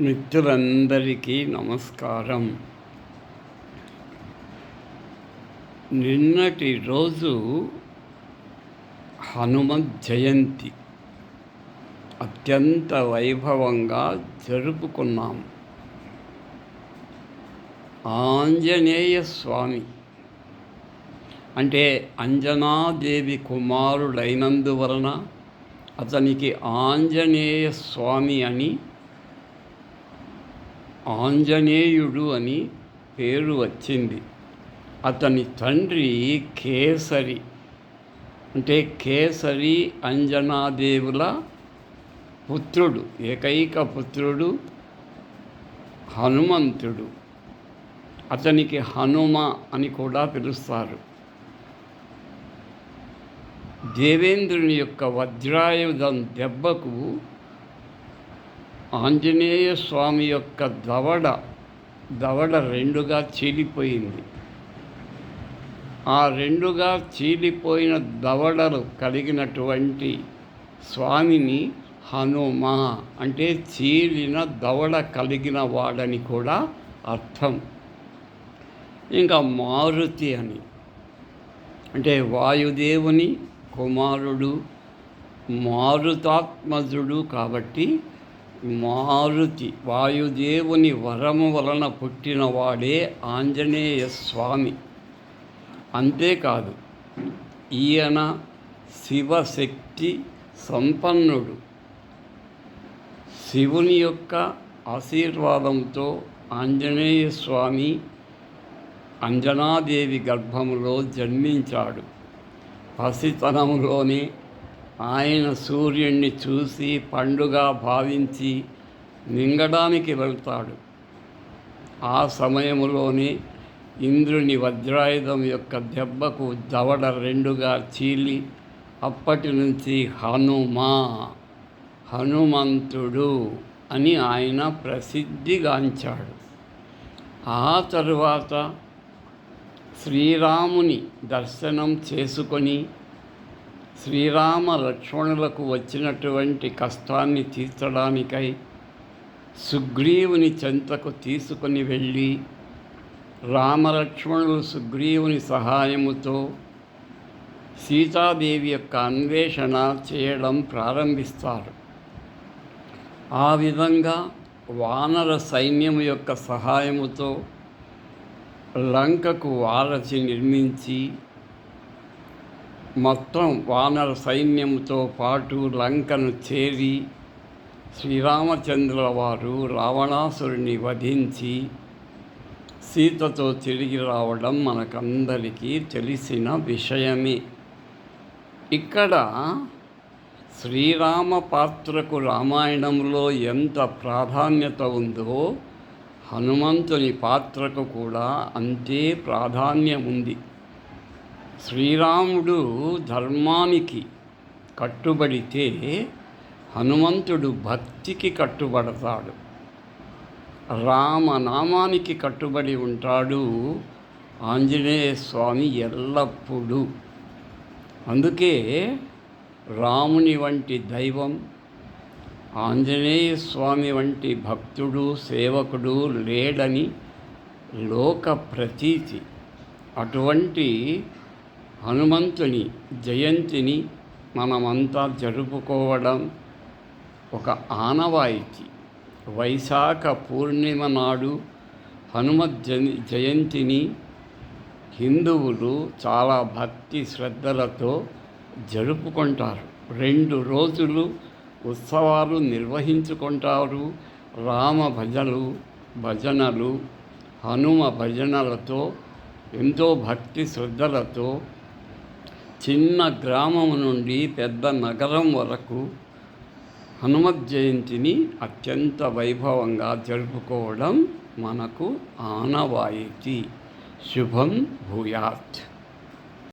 మిత్రులందరికీ నమస్కారం. నిన్నటి రోజు హనుమత్ జయంతి. అత్యంత వైభవంగా జరుపుకున్నాం. ఆంజనేయ స్వామి. అంటే అంజనాదేవి కుమారుడైనందువలన అతనికి ఆంజనేయ స్వామి అని ఆంజనేయుడు అని పేరు వచ్చింది. అతని తండ్రి కేసరి. అంటే కేసరి అంజనాదేవుల పుత్రుడు ఏకైక పుత్రుడు హనుమంతుడు. అతనికి హనుమ అని కూడా పిలుస్తారు. దేవేంద్రుని యొక్క వజ్రాయుధం దెబ్బకు ఆంజనేయ స్వామి యొక్క దవడ దవడ రెండుగా చీలిపోయింది. ఆ రెండుగా చీలిపోయిన దవడలు కలిగినటువంటి స్వామిని హనుమ అంటే చీలిన దవడ కలిగిన వాడని కూడా అర్థం. ఇంకా మారుతి అని అంటే వాయుదేవుని కుమారుడు మారుతాత్మజుడు కాబట్టి మారుతి వాయుదేవుని వరము వలన పుట్టినవాడే ఆంజనేయ స్వామి. అంతేకాదు ఈయన శివశక్తి సంపన్నుడు. శివుని యొక్క ఆశీర్వాదంతో ఆంజనేయ స్వామి అంజనాదేవి గర్భములో జన్మించాడు. పసితనంలోనే ఆయన సూర్యుణ్ణి చూసి పండుగ భావించి మింగడానికి వెళ్తాడు. ఆ సమయంలోనే ఇంద్రుని వజ్రాయుధం యొక్క దెబ్బకు దవడ రెండుగా చీలి అప్పటి నుంచి హనుమా హనుమంతుడు అని ఆయన ప్రసిద్ధిగాంచాడు. ఆ తరువాత శ్రీరాముని దర్శనం చేసుకొని శ్రీరామ లక్ష్మణులకు వచ్చినటువంటి కష్టాన్ని తీర్చడానికై సుగ్రీవుని చెంతకు తీసుకొని వెళ్ళి రామలక్ష్మణులు సుగ్రీవుని సహాయముతో సీతాదేవి యొక్క అన్వేషణ చేయడం ప్రారంభిస్తారు. ఆ విధంగా వానర సైన్యం యొక్క సహాయముతో లంకకు వారచి నిర్మించి మొత్తం వానర సైన్యంతో పాటు లంకను చేరి శ్రీరామచంద్రుల వారు రావణాసురుని వధించి సీతతో తిరిగి రావడం మనకందరికీ తెలిసిన విషయమే. ఇక్కడ శ్రీరామ పాత్రకు రామాయణంలో ఎంత ప్రాధాన్యత ఉందో హనుమంతుని పాత్రకు కూడా అంతే ప్రాధాన్యం ఉంది శ్రీరాముడు ధర్మానికి కట్టుబడితే హనుమంతుడు భక్తికి కట్టుబడతాడు. రామనామానికి కట్టుబడి ఉంటాడు ఆంజనేయ స్వామి ఎల్లప్పుడూ. అందుకే రాముని వంటి దైవం ఆంజనేయ స్వామి వంటి భక్తుడు సేవకుడు లేడని లోక ప్రతీతి. అటువంటి హనుమంతుని జయంతిని మనమంతా జరుపుకోవడం ఒక ఆనవాయితీ. వైశాఖ పూర్ణిమ నాడు హనుమ జయంతిని హిందువులు చాలా భక్తి శ్రద్ధలతో జరుపుకుంటారు. రెండు రోజులు ఉత్సవాలు నిర్వహించుకుంటారు. రామ భజనలు భజనలు హనుమ భజనలతో ఎంతో భక్తి శ్రద్ధలతో చిన్న గ్రామం నుండి పెద్ద నగరం వరకు హనుమత్ జయంతిని అత్యంత వైభవంగా జరుపుకోవడం మనకు ఆనవాయితీ. శుభం భూయాత్.